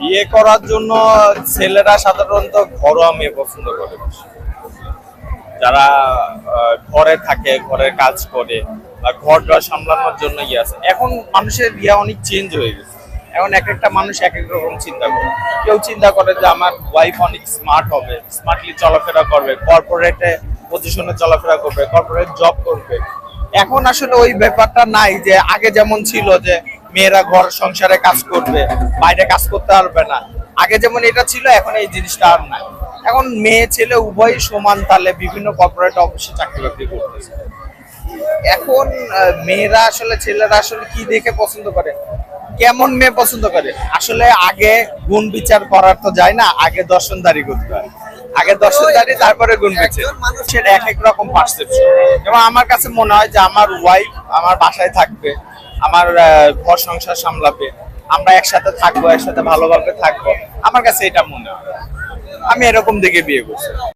বিয়ে করার জন্য ছেলেরা সাধারণত ঘরোয়া মেয়ে পছন্দ করে। যারা ঘরে থাকে ঘরের কাজ করে বা ঘর ডর সামলানোর জন্য ইয়ে আছে। এখন মানুষের ইয়ে অনেক চেঞ্জ হয়ে গেছে। এখন এক একটা মানুষ এক এক রকম চিন্তা করে। কেউ চিন্তা করে যে আমার ওয়াইফ অনেক স্মার্ট হবে স্মার্টলি চলাফেরা করবে কর্পোরেটে পজিশনে চলাফেরা করবে কর্পোরেট জব করবে। এখন আসলে ওই ব্যাপারটা নাই যে আগে যেমন ছিল যে মেয়েরা ঘর সংসারে কাজ করবে বাইরে কাজ করতে পারবে না। আগে যেমন এটা ছিল এখন এই জিনিসটা আর নাই। এখন মেয়ে ছেলে উভয় সমান তালে বিভিন্ন কর্পোরেট অফিসে চাকরি বাকরি করতেছে। এখন মেয়েরা আসলে ছেলেরা আসলে কি দেখে পছন্দ করে? কেমন মেয়ে পছন্দ করে? আসলে আগে গুণ বিচার করার তো যায় না আগে দর্শনদারি করতে হয়। আগে দর্শনদারি তারপরে গুণ বিচার। মানুষের এক এক রকম পারসেপশন যেমন আমার কাছে মনে হয় যে আমার ওয়াইফ আমার বাসায় থাকবে। আমার ঘর সংসার সামলাবে। আমরা একসাথে থাকব, একসাথে ভালোভাবে থাকব। আমার কাছে এটা মনে হয়। আমি এরকম দেখে বিয়ে করছি।